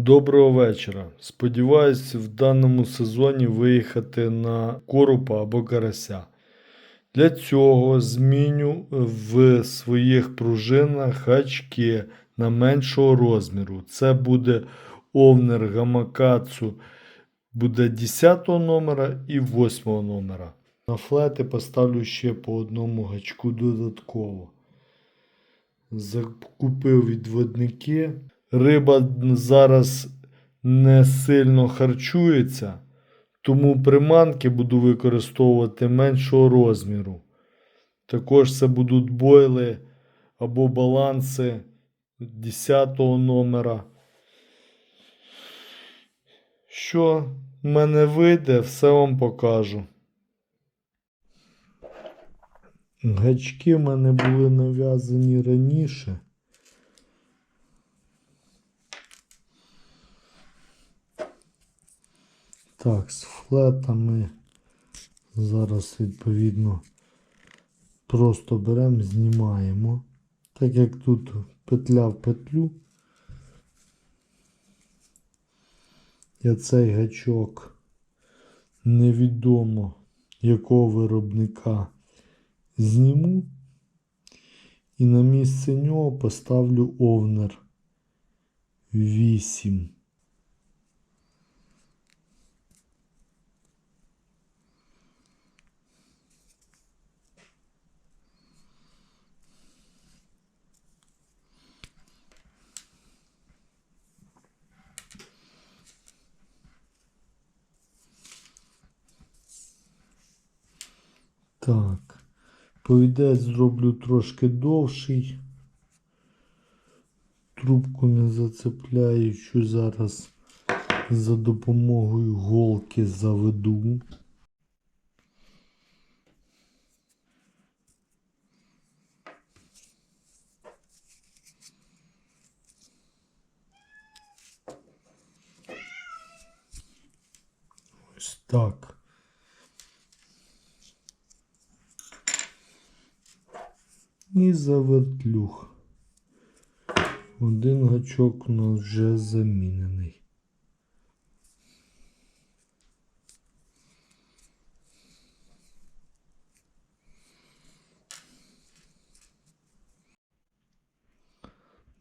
Доброго вечора. Сподіваюсь, в даному сезоні виїхати на коропа або карася. Для цього зміню в своїх пружинах гачки на меншого розміру. Це буде овнер Гамакацу буде 10 номера і 8 номера. На флети поставлю ще по одному гачку додатково. Закупив відводники. Риба зараз не сильно харчується, тому приманки буду використовувати меншого розміру. Також це будуть бойли або баланси 10 номера. Що в мене вийде, все вам покажу. Гачки в мене були нав'язані раніше. Так, з флетами зараз відповідно просто беремо, знімаємо. Так як тут петля в петлю. Я цей гачок невідомо якого виробника зніму і на місце нього поставлю овнер 8. Так. Повідець зроблю трошки довший. Трубку не зацепляючу зараз за допомогою голки заведу. Ось так. І завертлюх. Один гачок у нас вже замінений.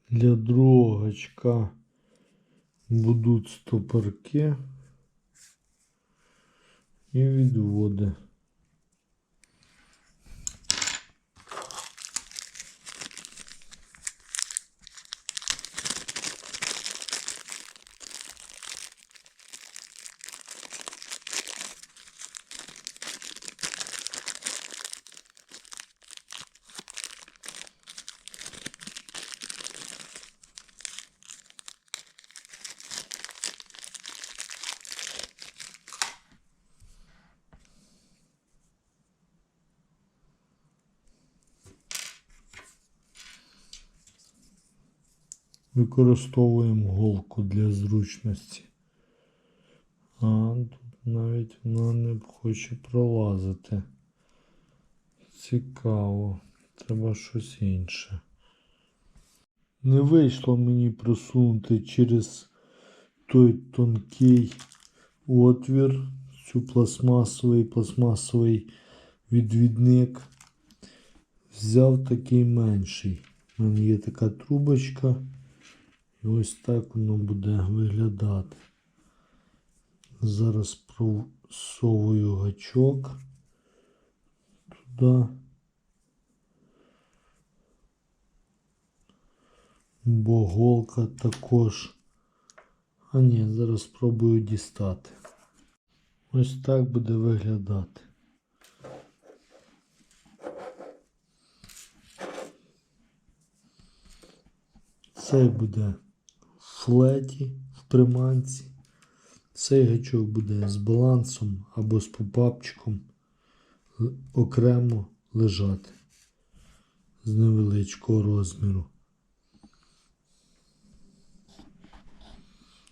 Для другого гачка будуть стопорки і відводи. Використовуємо голку для зручності. А тут навіть вона не хоче пролазити. Цікаво. Треба щось інше. Не вийшло мені просунути через той тонкий отвір, цю пластмасовий пластмасовий відвідник. Взяв такий менший. У мене є така трубочка. І ось так воно буде виглядати. Зараз просовую гачок туди. Бо голка також. А ні, зараз спробую дістати. Ось так буде виглядати. Цей буде флеті, в приманці. Цей гачок буде з балансом або з попапчиком окремо лежати з невеличкого розміру.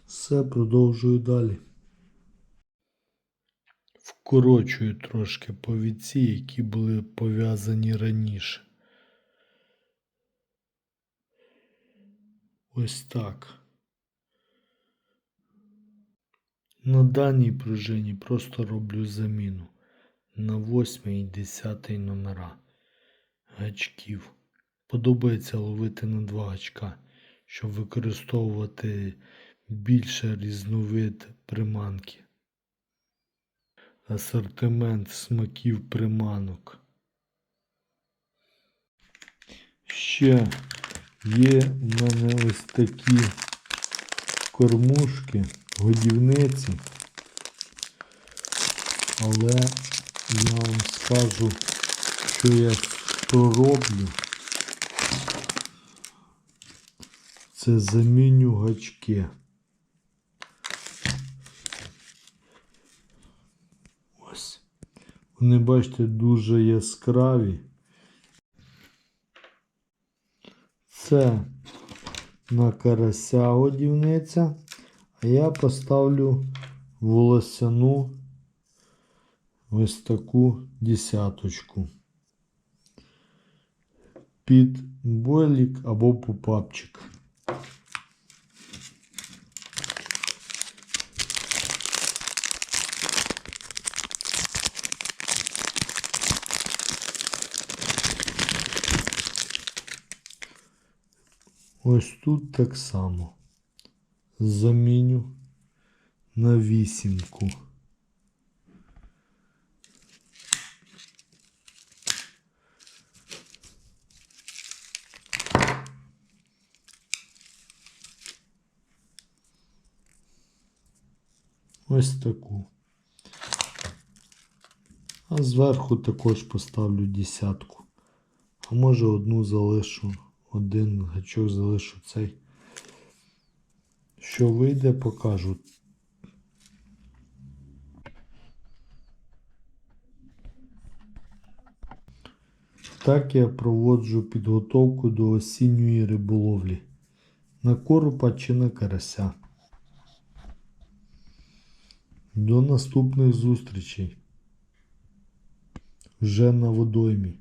Все, продовжую далі. Вкорочую трошки повідці, які були пов'язані раніше. Ось так. На даній пружині просто роблю заміну на 8 і 10 номера гачків. Подобається ловити на два гачка, щоб використовувати більше різновид приманки. Асортимент смаків приманок. Ще є в мене ось такі кормушки, годівниці. Але я вам скажу, що я пророблю. Це заміню гачки. Ось. Вони, бачите, дуже яскраві. Це на карася годівниця, а я поставлю волосяну ось таку десяточку. Під бойлік або попапчик. Ось тут так само. Заміню на вісімку. Ось таку. А зверху також поставлю десятку. А може одну залишу, один гачок залишу цей. Що вийде, покажу. Так я проводжу підготовку до осінньої риболовлі. На коропа чи на карася. До наступних зустрічей. Вже на водоймі.